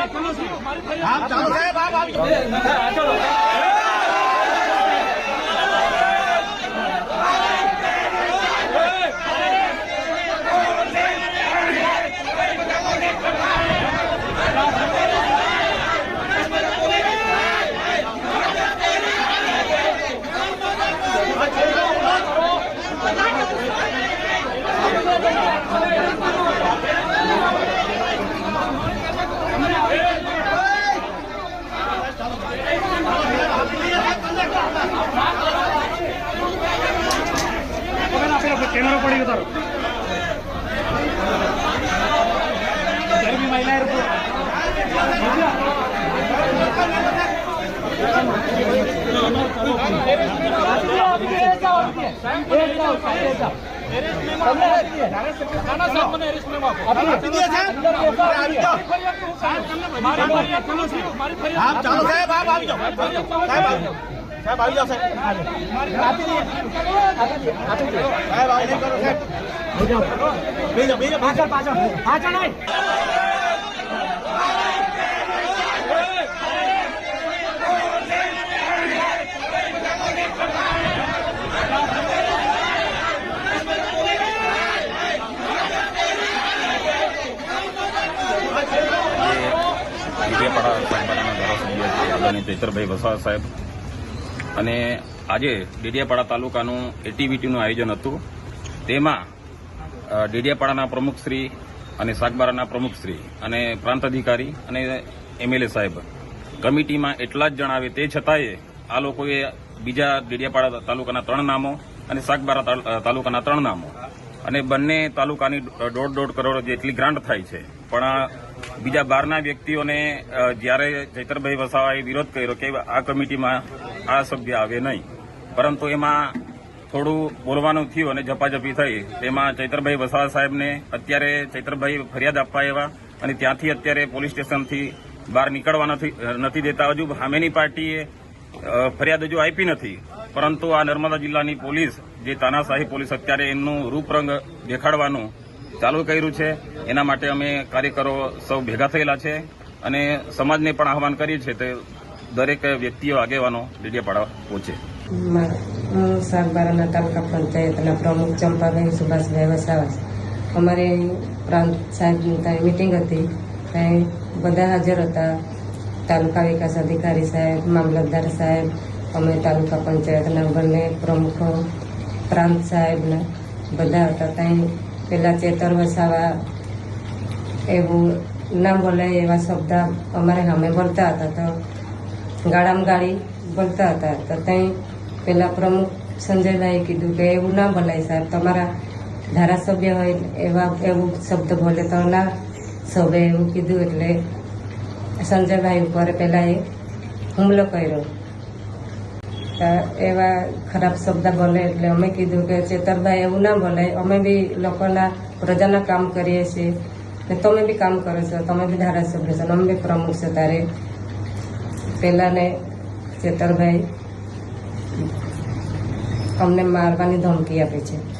આપ ચાલો સાહેબ આપ આવી જાઓ. કેમેરો પડી ગયો તારો ત્યારે બી મહિલા આપી દે સાહેબ આવી જાઓ. સાહેબ આપ બેજો પાછળ પાછળ પાછળ નહીં આદરણીય ચૈતરભાઈ વસાવા સાહેબ. અને આજે ડેડિયાપાડા તાલુકાનું એટીવીટીનું આયોજન હતું. તેમાં ડેડિયાપાડાના પ્રમુખશ્રી અને સાગબારાના પ્રમુખશ્રી અને પ્રાંત અધિકારી અને એમએલએ સાહેબ. કમિટીમાં એટલા જ જણાવે તે છતાંય આ લોકોએ બીજા ડેડિયાપાડા તાલુકાના ત્રણ નામો અને સાગબારા તાલુકાના ત્રણ નામો. અને બંને તાલુકાની દોઢ દોઢ કરોડ જેટલી ગ્રાન્ટ થાય છે. પણ બીજા બહારના વ્યક્તિઓને જ્યારે ચૈતરભાઈ વસાવાએ વિરોધ કર્યો કે આ કમિટીમાં આ સભ્ય આવે નહીં. પરંતુ એમાં થોડું બોલવાનું થયું અને ઝપાઝપી થઈ. તેમાં ચૈતરભાઈ વસાવા સાહેબને અત્યારે ચૈતરભાઈ ફરિયાદ આપવા આવ્યા અને ત્યાંથી અત્યારે પોલીસ સ્ટેશનથી બહાર નીકળવા નથી નથી દેતા. હજુ સામેની પાર્ટીએ ફરિયાદ હજુ આપી નથી. પરંતુ આ નર્મદા જિલ્લાની પોલીસ, જે તાનાશાહી પોલીસ, અત્યારે એમનું રૂપરંગ દેખાડવાનું ચાલુ કર્યું છે. એના માટે અમે કાર્યકરો સૌ ભેગા થયેલા છે અને સમાજને પણ આહવાન કરીએ છીએ તે દરેક વ્યક્તિઓ આગેવાનો ડેડિયાપાડા પહોંચે. સાગબારાના તાલુકા પંચાયતના પ્રમુખ ચંપાબેન સુભાષભાઈ વસાવા. અમારે પ્રાંત સાહેબની ત્યાં મિટિંગ હતી. ત્યાં બધા હાજર હતા. તાલુકા વિકાસ અધિકારી સાહેબ, મામલતદાર સાહેબ, અમે તાલુકા પંચાયતના બંને પ્રમુખો, પ્રાંત સાહેબના બધા હતા. ત્યાં પેલા ચેતર વસાવા એવું ના બોલે એવા શબ્દ અમારે અમે બોલતા હતા તો ગાળામાં ગાળી બોલતા હતા. તો ત્યાં પેલા પ્રમુખ સંજયભાઈએ કીધું કે એવું ના બોલાય સાહેબ, તમારા ધારાસભ્ય હોય એવા એવું શબ્દ બોલે તો ના સભે એવું કીધું એટલે સંજયભાઈ ઉપર પહેલાં એ હુમલો કર્યો. એવા ખરાબ શબ્દ બોલે એટલે અમે કીધું કે ચેતરભાઈ એવું ના બોલે. અમે બી લોકોના પ્રજાના કામ કરીએ છીએ. ને તમે બી કામ કરો છો, તમે બી ધારાસભ્ય છો અમે બી પ્રમુખ છો તારે. પેલાને ચેતરભાઈ અમને મારવાની ધમકી આપી છે.